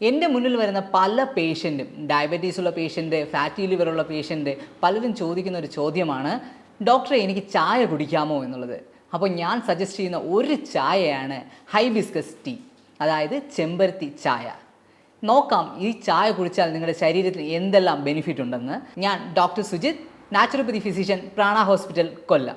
എന്റെ മുന്നിൽ വരുന്ന പല പേഷ്യന്റും ഡയബറ്റീസ് ഉള്ള പേഷ്യന്റ് ഫാറ്റി ലിവർ ഉള്ള പേഷ്യന്റ് പലരും ചോദിക്കുന്ന ഒരു ചോദ്യമാണ് ഡോക്ടറെ എനിക്ക് ചായ കുടിക്കാമോ എന്നുള്ളത്? അപ്പോൾ ഞാൻ സജസ്റ്റ് ചെയ്യുന്ന ഒരു ചായയാണ് ഹൈബിസ്കസ് ടീ അതായത് ചെമ്പരത്തി ചായ. നോക്കാം ഈ ചായ കുടിച്ചാൽ നിങ്ങളുടെ ശരീരത്തിന് എന്തെല്ലാം ബെനിഫിറ്റ് ഉണ്ടെന്ന് ഞാൻ doctor Sujith naturopathy physician Prana hospital Kollam.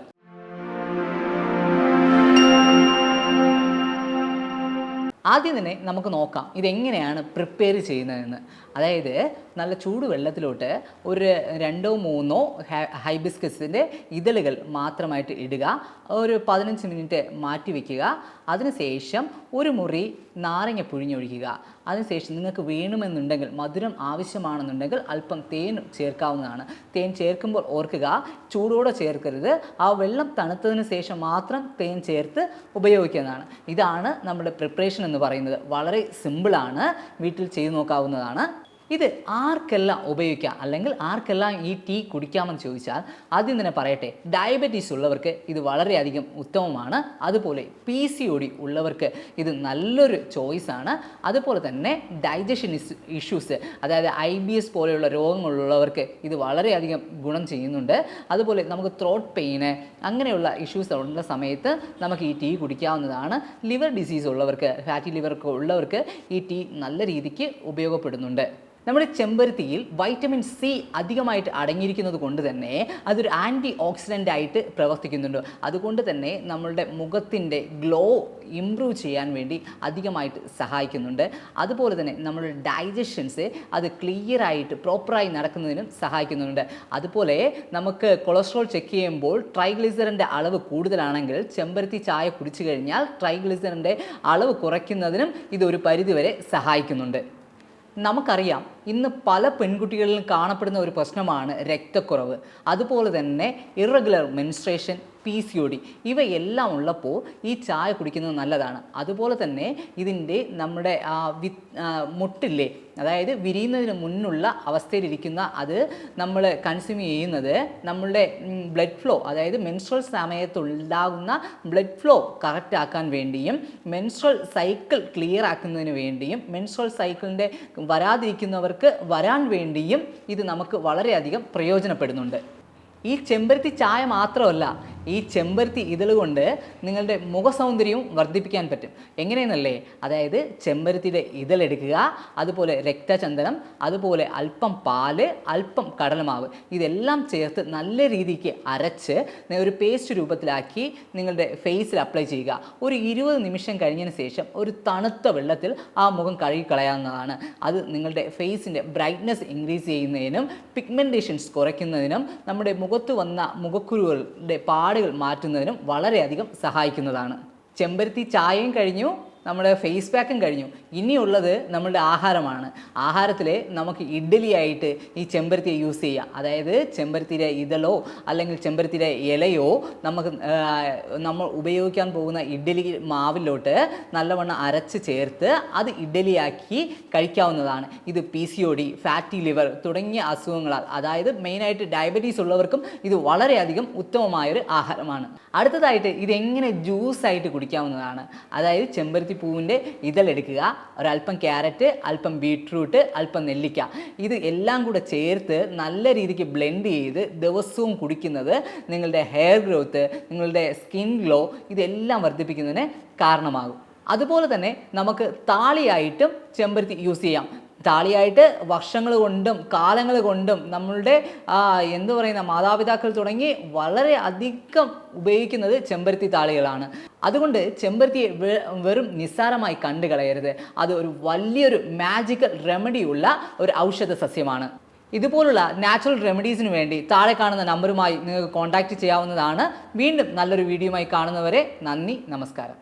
ആദ്യം തന്നെ നമുക്ക് നോക്കാം ഇതെങ്ങനെയാണ് പ്രിപ്പയർ ചെയ്യുന്നതെന്ന്. അതായത് നല്ല ചൂട് വെള്ളത്തിലോട്ട് ഒരു രണ്ടോ മൂന്നോ ഹൈബിസ്കസിന്റെ ഇതളുകൾ മാത്രമായിട്ട് ഇടുക. ഒരു പതിനഞ്ച് മിനിറ്റ് മാറ്റി വയ്ക്കുക അതിനുശേഷം ഒരു മുറി നാരങ്ങ പിഴിഞ്ഞൊഴിക്കുക അതിനുശേഷം നിങ്ങൾക്ക് വേണമെന്നുണ്ടെങ്കിൽ മധുരം ആവശ്യമാണെന്നുണ്ടെങ്കിൽ അല്പം തേൻ ചേർക്കാവുന്നതാണ്. തേൻ ചേർക്കുമ്പോൾ ഓർക്കുക ചൂടോടെ ചേർക്കരുത്. ആ വെള്ളം തണുത്തതിന് ശേഷം മാത്രം തേൻ ചേർത്ത് ഉപയോഗിക്കുന്നതാണ്. ഇതാണ് നമ്മുടെ പ്രിപ്പറേഷൻ എന്ന് പറയുന്നത് വളരെ സിമ്പിളാണ് വീട്ടിൽ ചെയ്തു നോക്കാവുന്നതാണ്. ഇത് ആർക്കെല്ലാം ഉപയോഗിക്കാം? അല്ലെങ്കിൽ ആർക്കെല്ലാം ഈ ടീ കുടിക്കാമെന്ന് ചോദിച്ചാൽ ആദ്യം തന്നെ പറയട്ടെ ഡയബറ്റീസ് ഉള്ളവർക്ക് ഇത് വളരെയധികം ഉത്തമമാണ്. അതുപോലെ പി സി ഒ ഡി ഉള്ളവർക്ക് ഇത് നല്ലൊരു ചോയ്സാണ് അതുപോലെ തന്നെ ഡൈജഷൻ ഇഷ്യൂസ് അതായത് ഐ ബി എസ് പോലെയുള്ള രോഗങ്ങളുള്ളവർക്ക് ഇത് വളരെയധികം ഗുണം ചെയ്യുന്നുണ്ട്. അതുപോലെ നമുക്ക് ത്രോട്ട് പെയിന് അങ്ങനെയുള്ള ഇഷ്യൂസ് ഉള്ള സമയത്ത് നമുക്ക് ഈ ടീ കുടിക്കാവുന്നതാണ്. ലിവർ ഡിസീസ് ഉള്ളവർക്ക് ഫാറ്റി ലിവർ ഉള്ളവർക്ക് ഈ ടീ നല്ല രീതിക്ക് ഉപയോഗപ്പെടുന്നുണ്ട്. നമ്മുടെ ചെമ്പരത്തിയിൽ വൈറ്റമിൻ സി അധികമായിട്ട് അടങ്ങിയിരിക്കുന്നത് കൊണ്ട് തന്നെ അതൊരു ആന്റി ഓക്സിഡന്റ് ആയിട്ട് പ്രവർത്തിക്കുന്നുണ്ട്. അതുകൊണ്ട് തന്നെ നമ്മളുടെ മുഖത്തിന്റെ ഗ്ലോ ഇംപ്രൂവ് ചെയ്യാൻ വേണ്ടി അധികമായിട്ട് സഹായിക്കുന്നുണ്ട്. അതുപോലെ തന്നെ നമ്മുടെ ഡൈജഷൻസ് അത് ക്ലിയർ ആയിട്ട് പ്രോപ്പറായി നടക്കുന്നതിനും സഹായിക്കുന്നുണ്ട്. അതുപോലെ നമുക്ക് കൊളസ്ട്രോൾ ചെക്ക് ചെയ്യുമ്പോൾ ട്രൈഗ്ലിസറിന്റെ അളവ് കൂടുതലാണെങ്കിൽ ചെമ്പരത്തി ചായ കുടിച്ചു കഴിഞ്ഞാൽ ട്രൈഗ്ലിസറിന്റെ അളവ് കുറയ്ക്കുന്നതിനും ഇത് ഒരു പരിധിവരെ സഹായിക്കുന്നുണ്ട്. നമുക്കറിയാം ഇന്ന് പല പെൺകുട്ടികളിലും കാണപ്പെടുന്ന ഒരു പ്രശ്നമാണ് രക്തക്കുറവ്. അതുപോലെ തന്നെ irregular menstruation P C O D ഇവയെല്ലാം ഉള്ളപ്പോൾ ഈ ചായ കുടിക്കുന്നത് നല്ലതാണ്. അതുപോലെ തന്നെ ഇതിന്റെ നമ്മുടെ ആ വി മുട്ടില്ലേ അതായത് വിരിയുന്നതിന് മുന്നുള്ള അവസ്ഥയിലിരിക്കുന്ന അത് നമ്മൾ കൺസ്യൂം ചെയ്യുന്നത് നമ്മളുടെ ബ്ലഡ് ഫ്ലോ അതായത് മെൻസ്ട്രൽ സമയത്തുണ്ടാകുന്ന ബ്ലഡ് ഫ്ലോ കറക്റ്റ് ആക്കാൻ വേണ്ടിയും മെൻസ്ട്രൽ സൈക്കിൾ ക്ലിയർ ആക്കുന്നതിന് വേണ്ടിയും മെൻസ്ട്രൽ സൈക്കിളിന്റെ വരാതിരിക്കുന്നവർക്ക് വരാൻ വേണ്ടിയും ഇത് നമുക്ക് വളരെയധികം പ്രയോജനപ്പെടുന്നുണ്ട്. ഈ ചെമ്പരത്തി ചായ മാത്രമല്ല ഈ ചെമ്പരത്തി ഇതൾ കൊണ്ട് നിങ്ങളുടെ മുഖസൗന്ദര്യവും വർദ്ധിപ്പിക്കാൻ പറ്റും. എങ്ങനെയെന്നല്ലേ? അതായത് ചെമ്പരത്തിയുടെ ഇതളെടുക്കുക അതുപോലെ രക്തചന്ദനം അതുപോലെ അല്പം പാൽ അല്പം കടലമാവ് ഇതെല്ലാം ചേർത്ത് നല്ല രീതിക്ക് അരച്ച് ഒരു പേസ്റ്റ് രൂപത്തിലാക്കി നിങ്ങളുടെ ഫേസിൽ അപ്ലൈ ചെയ്യുക. ഒരു ഇരുപത് നിമിഷം കഴിഞ്ഞതിന് ശേഷം ഒരു തണുത്ത വെള്ളത്തിൽ ആ മുഖം കഴുകിക്കളയാവുന്നതാണ്. അത് നിങ്ങളുടെ ഫേസിന്റെ ബ്രൈറ്റ്നസ് ഇൻക്രീസ് ചെയ്യുന്നതിനും പിഗ്മെന്റേഷൻസ് കുറയ്ക്കുന്നതിനും നമ്മുടെ മുഖത്ത് വന്ന മുഖക്കുരുകളുടെ പാടുകൾ മാറ്റുന്നതിനും വളരെയധികം സഹായിക്കുന്നതാണ്. ചെമ്പരത്തി ചായയും കഴിഞ്ഞു. നമ്മുടെ ഫേസ് പാക്കും കഴിഞ്ഞു. ഇനിയുള്ളത് നമ്മുടെ ആഹാരമാണ്. ആഹാരത്തിൽ നമുക്ക് ഇഡ്ഡലിയായിട്ട് ഈ ചെമ്പരത്തിയെ യൂസ് ചെയ്യാം. അതായത് ചെമ്പരത്തിയുടെ ഇതളോ അല്ലെങ്കിൽ ചെമ്പരത്തിയുടെ ഇലയോ നമുക്ക് നമ്മൾ ഉപയോഗിക്കാൻ പോകുന്ന ഇഡ്ഡലി മാവിലോട്ട് നല്ലവണ്ണം അരച്ച് ചേർത്ത് അത് ഇഡ്ഡലിയാക്കി കഴിക്കാവുന്നതാണ്. ഇത് P C O D fatty liver തുടങ്ങിയ അസുഖങ്ങളാൽ. അതായത് മെയിനായിട്ട് ഡയബറ്റീസ് ഉള്ളവർക്കും ഇത് വളരെയധികം ഉത്തമമായൊരു ആഹാരമാണ്. അടുത്തതായിട്ട് ഇതെങ്ങനെ ജ്യൂസായിട്ട് കുടിക്കാവുന്നതാണ്. അതായത് ചെമ്പരത്തി പൂവിന്റെ ഇതളെടുക്കുക ഒരല്പം ക്യാരറ്റ് അല്പം ബീട്രൂട്ട് അല്പം നെല്ലിക്ക. ഇത് എല്ലാം കൂടെ ചേർത്ത് നല്ല രീതിക്ക് ബ്ലെൻഡ് ചെയ്ത് ദിവസവും കുടിക്കുന്നത് നിങ്ങളുടെ ഹെയർ ഗ്രോത്ത് നിങ്ങളുടെ സ്കിൻ ഗ്ലോ ഇതെല്ലാം വർദ്ധിപ്പിക്കുന്നതിന് കാരണമാകും. അതുപോലെ തന്നെ നമുക്ക് താളിയായിട്ടും ചെമ്പരത്തി യൂസ് ചെയ്യാം. താളിയായിട്ട് വർഷങ്ങൾ കൊണ്ടും കാലങ്ങൾ കൊണ്ടും നമ്മളുടെ എന്തു പറയുന്ന മാതാപിതാക്കൾ തുടങ്ങി വളരെ അധികം ഉപയോഗിക്കുന്നത് ചെമ്പരത്തി താളികളാണ്. അതുകൊണ്ട് ചെമ്പരത്തിയെ വെറും നിസ്സാരമായി കണ്ടു കളയരുത്. അത് ഒരു വലിയൊരു മാജിക്കൽ റെമഡി ഉള്ള ഒരു ഔഷധ സസ്യമാണ്. ഇതുപോലുള്ള നാച്ചുറൽ റെമഡീസിന് വേണ്ടി താഴെ കാണുന്ന നമ്പറുമായി നിങ്ങൾക്ക് കോൺടാക്റ്റ് ചെയ്യാവുന്നതാണ്. വീണ്ടും നല്ലൊരു വീഡിയോയുമായി കാണുന്നവരെ നന്ദി നമസ്കാരം.